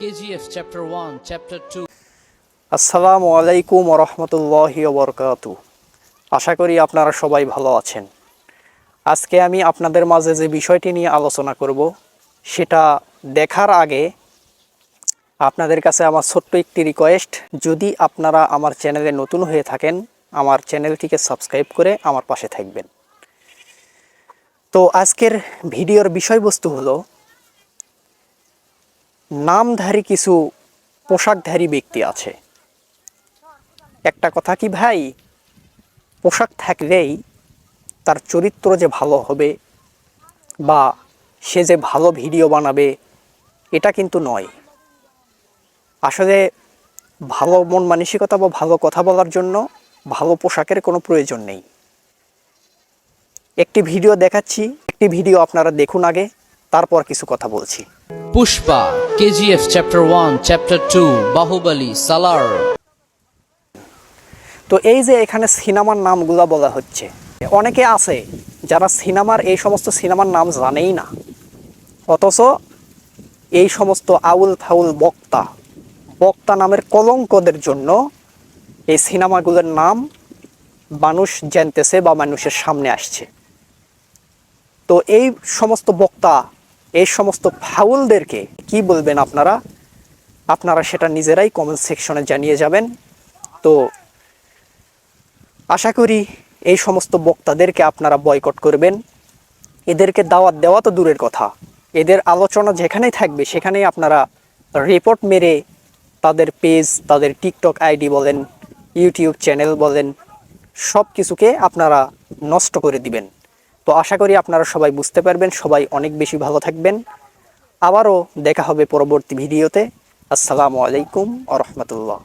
Chapter 1, Chapter 2. আসসালামু আলাইকুম রহমতুল্লাহ বরকাত আশা করি আপনারা সবাই ভালো আছেন। আজকে আমি আপনাদের মাঝে যে বিষয়টি নিয়ে আলোচনা করব সেটা দেখার আগে আপনাদের কাছে আমার ছোট্ট একটি রিকোয়েস্ট যদি আপনারা আমার চ্যানেলে নতুন হয়ে থাকেন আমার চ্যানেলটিকে সাবস্ক্রাইব করে আমার পাশে থাকবেন। তো আজকের ভিডিওর বিষয়বস্তু হলো নামধারী কিছু পোশাকধারী ব্যক্তি আছে। একটা কথা কি ভাই? পোশাক থাকলেই তার চরিত্র যে ভালো হবে বা সে যে ভালো ভিডিও বানাবে, এটা কিন্তু নয়। আসলে ভালো মন মানসিকতা বা ভালো কথা বলার জন্য ভালো পোশাকের কোনো প্রয়োজন নেই। একটি ভিডিও দেখাচ্ছি, একটি ভিডিও আপনারা দেখুন আগে, তারপর কিছু কথা বলছি। Pushpa, KGF Chapter 1, Chapter 2, Bahubali, Salar. তো এই যে এখানে সিনেমার নামগুলো বলা হচ্ছে অনেকে আছে যারা সিনেমার এই সমস্ত সিনেমার নাম জানেই না অথচ এই সমস্ত আউল ফাউল বক্তা বক্তা নামের কলঙ্কদের জন্য এই সিনেমাগুলোর নাম মানুষ জানতেছে বা মানুষের সামনে আসছে তো এই সমস্ত বক্তা এই সমস্ত ফাউলদেরকে কি বলবেন আপনারা? আপনারা সেটা নিজেরাই কমেন্ট সেকশনে জানিয়ে যাবেন। তো আশা করি এই সমস্ত বক্তাদেরকে আপনারা বয়কট করবেন। এদেরকে দাওয়াত দেওয়া তো দূরের কথা। এদের আলোচনা যেখানেই থাকবে, সেখানেই আপনারা রিপোর্ট মেরে তাদের পেজ তাদের টিকটক আইডি বলেন ইউটিউব চ্যানেল বলেন সব কিছুকে আপনারা নষ্ট করে দিবেন। তো আশা করি আপনারা সবাই বুঝতে পারবেন, সবাই অনেক বেশি ভালো থাকবেন। আবারও দেখা হবে পরবর্তী ভিডিওতে। আসসালামু আলাইকুম আ রহমতুল্লাহ।